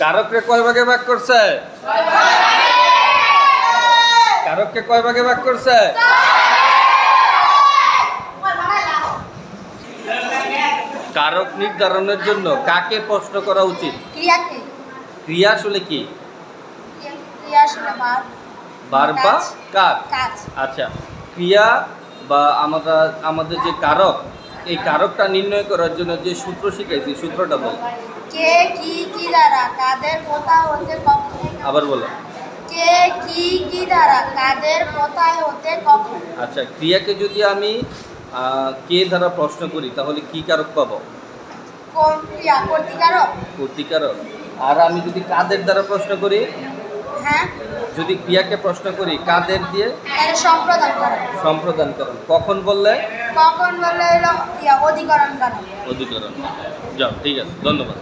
কারকরে কয় ভাগে ভাগ করছে? কারককে কয় ভাগে ভাগ করছে? কারক নির্ধারণের জন্য কাকে প্রশ্ন করা উচিত? ক্রিয়া আসলে কি? বার বা কাজ। আচ্ছা ক্রিয়া বা আমরা আমাদের যে কারক এই কারকটা নির্ণয় করার জন্য যে সূত্র শিখাইছি সূত্রটা বল। কে কি কি দ্বারা কাদের কোথায় হতে কখন? আবার বলো। কে কি কি দ্বারা কাদের কোথায় হতে কখন? আচ্ছা ক্রিয়াকে যদি আমি কে দ্বারা প্রশ্ন করি তাহলে কি কারক পাবো? কোন ক্রিয়া? কর্তিকারক কর্তিকারক আর আমি যদি কাদের দ্বারা প্রশ্ন করি? হ্যাঁ? যদি ক্রিয়াকে প্রশ্ন করি কাদের দিয়ে? সম্প্রদান করা সম্প্রদানকরণ। কখন বললে? কখন বললে অধিকরণ করা অধিকরণ। যাও ঠিক আছে ধন্যবাদ।